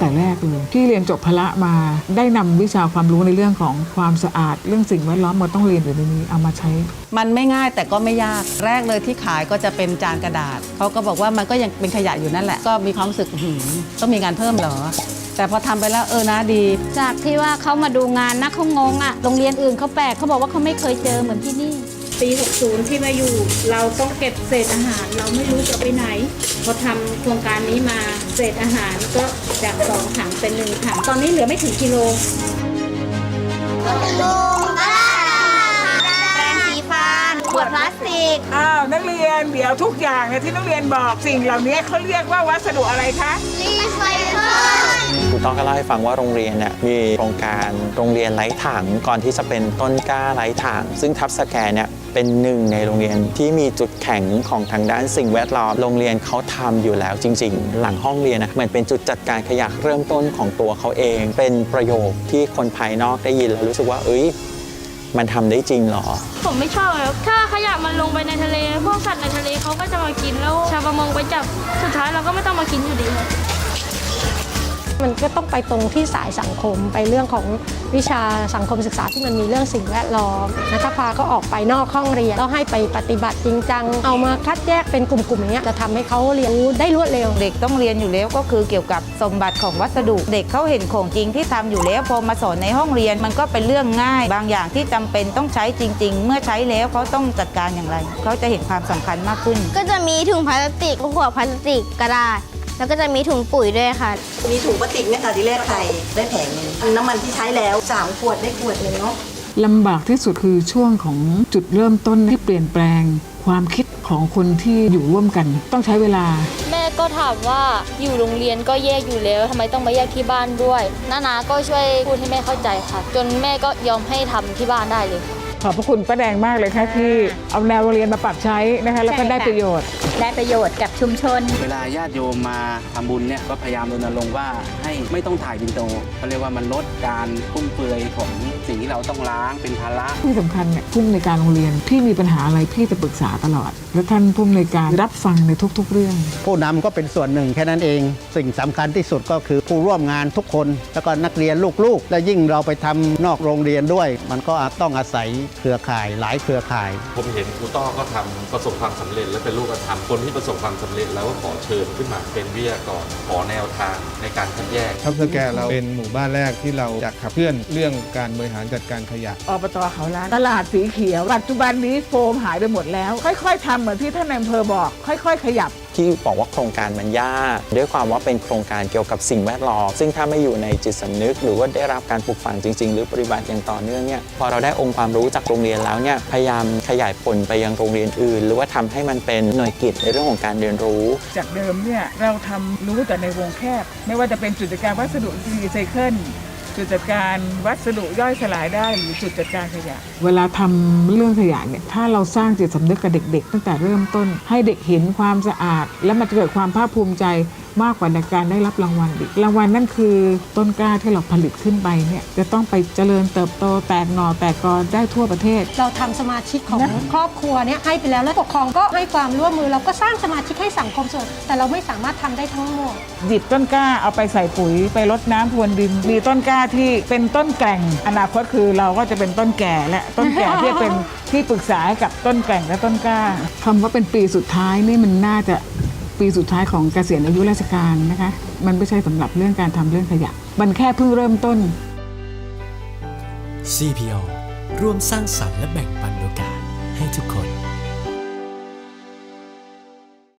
กเลย ที่เรียนจบพละมาได้นำวิชาความรู้ในเรื่องของความสะอาด เรื่องสิ่งแวดล้อมมาต้องเรียนอยู่ในนี้เอามาใช้ มันไม่ง่ายแต่ก็ไม่ยากแรกเลยที่ขายก็จะเป็นจานกระดาษเขาก็บอกว่ามันก็ยังเป็นขยะอยู่นั่นแหละ ก็มีความรู้สึกหืมต้องมีงานเพิ่มเหรอแต่พอทำไปแล้วเออนะดี จากที่ว่าเขามาดูงานนะเขางงอะ่ะโรงเรียนอื่นเขาแปลกเขาบอกว่าเขาไม่เคยเจอเหมือนที่นี่ ปี 60 ที่มาอยู่ เราต้องเก็บเศษอาหาร เราไม่รู้จะเอาไปไหน พอทำโครงการนี้มาเศษอาหารก็จากสองถังเป็นหนึ่งถังตอนนี้เหลือไม่ถึงกิโลแปรงสีฟันขวดพลาสติก อ้าวนักเรียนเดี๋ยวทุกอย่างเนี่ยที่นักเรียนบอกสิ่งเหล่านี้เขาเรียกว่าวัสดุอะไรคะ รีไซเคิลค รูต้องก็เล่าให้ฟังว่าโรงเรียนเนี่ยมีโครงการโรงเรียนไร้ถังก่อนที่จะเป็นต้นกล้าไร้ถังซึ่งทับสแกเนี่ยเป็นหนึ่งในโรงเรียนที่มีจุดแข็งของทางด้านสิ่งแวดล้อม โรงเรียนเขาทำอยู่แล้วจริง ๆ หลังห้องเรียนนะเหมือนเป็นจุดจัดการขยะเริ่มต้นของตัวเขาเอง เป็นประโยคที่คนภายนอกได้ยินแล้วรู้สึกว่า เอ้ยมันทำได้จริงหรอ ผมไม่ชอบเลยถ้าขยะมันลงไปในทะเล พวกสัตว์ในทะเลเขาก็จะมากินแล้วชาวประมงไปจับ สุดท้ายเราก็ไม่ต้องมากินอยู่ดี มันก็ต้องไปตรงที่สายสังคมไปเรื่องของวิชาสังคมศึกษาที่มันมีเรื่องสิ่งแวดล้อมนะคะพาเขาออกไปนอกห้องเรียนแล้วให้ไปปฏิบัติจริงจังเอามาคัดแยกเป็นกลุ่มๆอย่างเงี้ยจะทำให้เขาเรียนรู้ได้รวดเร็ว เด็กต้องเรียนอยู่แล้วก็คือเกี่ยวกับสมบัติของวัสดุ เด็กเขาเห็นของจริงที่ทำอยู่แล้วพอมาสอนในห้องเรียนมันก็เป็นเรื่องง่าย บางอย่างที่จำเป็นต้องใช้จริง ๆ เมื่อใช้แล้วเขาต้องจัดการอย่างไรเขาจะเห็นความสำคัญมากขึ้น ก็จะมีถุงพลาสติกขวดพลาสติกกระดาษ แล้วก็จะมีถุงปุ๋ยด้วยค่ะ มีถุงพลาสติกเนี่ยค่ะที่แรกไทยได้แผงหนึงน้ำมันที่ใช้แล้ว3ขวดได้ขวดหนึ่งเนาะ ลำบากที่สุดคือช่วงของจุดเริ่มต้นที่เปลี่ยนแปลง ความคิดของคนที่อยู่ร่วมกัน ต้องใช้เวลา แม่ก็ถามว่าอยู่โรงเรียนก็แยกอยู่แล้วทำไมต้องมาแยกที่บ้านด้วยน้านาก็ช่วยพูดให้แม่เข้าใจค่ะ จนแม่ก็ยอมให้ทำที่บ้านได้เลยข อบพระคุณป้าแดงมากเลยค่ะที่เอาแนวโรงเรียนมาปรับใช้นะคะแล้วก็ได้ประโยชน์ ได้ประโยชน์กับชุมชน เวลาญาติโยมมาทำบุญเนี่ยก็พยายามรณรงค์ว่าให้ไม่ต้องถ่ายบินโตเขาเรียกว่ามันลดการฟุ่มเฟือยของสิ่งที่เราต้องล้างเป็นภาระ ที่สำคัญเนี่ยผู้อำนวยการโรงเรียนที่มีปัญหาอะไรพี่จะปรึกษาตลอด และท่านผู้อำนวยการรับฟังในทุก ๆ เรื่อง ผู้นำก็เป็นส่วนหนึ่งแค่นั้นเอง สิ่งสำคัญที่สุดก็คือผู้ร่วมงานทุกคน แล้วก็นักเรียนลูกๆ และยิ่งเราไปทำนอกโรงเรียนด้วย มันก็ต้องอาศัยเครือข่ายหลายเครือข่าย ผมเห็นครูต้อก็ทำประสบความสำเร็จและเป็นรูปธรรมคนที่ประสบความสำเร็จแล้วก็ขอเชิญขึ้นมาเป็นวิทยากรขอแนวทางในการคัดแยก ทับสแกเราเป็นหมู่บ้านแรกที่เราอยากขับเคลื่อนเรื่องการบริหารจัดการขยะ อบตเขาล้านตลาดสีเขียว ปัจจุบันนี้โฟมหายไปหมดแล้ว ค่อย ๆทำเหมือนที่ท่านนายอำเภอบอก ค่อย ๆ ขยับ ที่บอกว่าโครงการมันยาก ด้วยความว่าเป็นโครงการเกี่ยวกับสิ่งแวดล้อมซึ่งถ้าไม่อยู่ในจิตสำนึก หรือว่าได้รับการปลูกฝังจริง ๆ หรือปฏิบัติอย่างต่อเนื่องเนี่ยพอเราได้องค์ความรู้จากโรงเรียนแล้วเนี่ยพยายามขยายผลไปยังโรงเรียนอื่น หรือว่าทำให้มันเป็นหน่วยกิจในเรื่องของการเรียนรู้ จากเดิมเนี่ยเราทำรู้แต่ในวงแคบ ไม่ว่าจะเป็นจุดจัดการวัสดุรีไซเคิล จุดจัดการวัสดุย่อยสลายได้หรือจุดจัดการขยะ เวลาทำเรื่องขยะเนี่ยถ้าเราสร้างจิตสำนึกกับเด็ก ๆ ตั้งแต่เริ่มต้นให้เด็กเห็นความสะอาด แล้วมันจะเกิดความภาคภูมิใจ มากกว่าในการได้รับรางวัลอีกรางวัลนั่นคือต้นกล้าที่เราผลิตขึ้นไปเนี่ยจะต้องไปเจริญเติบโตแตกหน่อแตกกอได้ทั่วประเทศ เราทำสมาชิกของครอบครัวเนี้ยให้ไปแล้วแล้วปกครองก็ให้ความร่วมมือเราก็สร้างสมาชิกให้สังคมส่วนแต่เราไม่สามารถทำได้ทั้งหมดหยิบต้นกล้าเอาไปใส่ปุ๋ยไปรดน้ำพรวนดิน มีต้นกล้าที่เป็นต้นแกร่งอนาคตคือเราก็จะเป็นต้นแก่และต้นแก่ที่เป็นที่ปรึกษาให้กับต้นแกร่งและต้นกล้าคำว่าเป็นปีสุดท้ายนี่มันน่าจะ ปีสุดท้ายของเกษียณอายุราชการนะคะ มันไม่ใช่สำหรับเรื่องการทำเรื่องขยะ มันแค่เพิ่งเริ่มต้น CPO ร่วมสร้างสรรค์และแบ่งปันโอกาสให้ทุกคน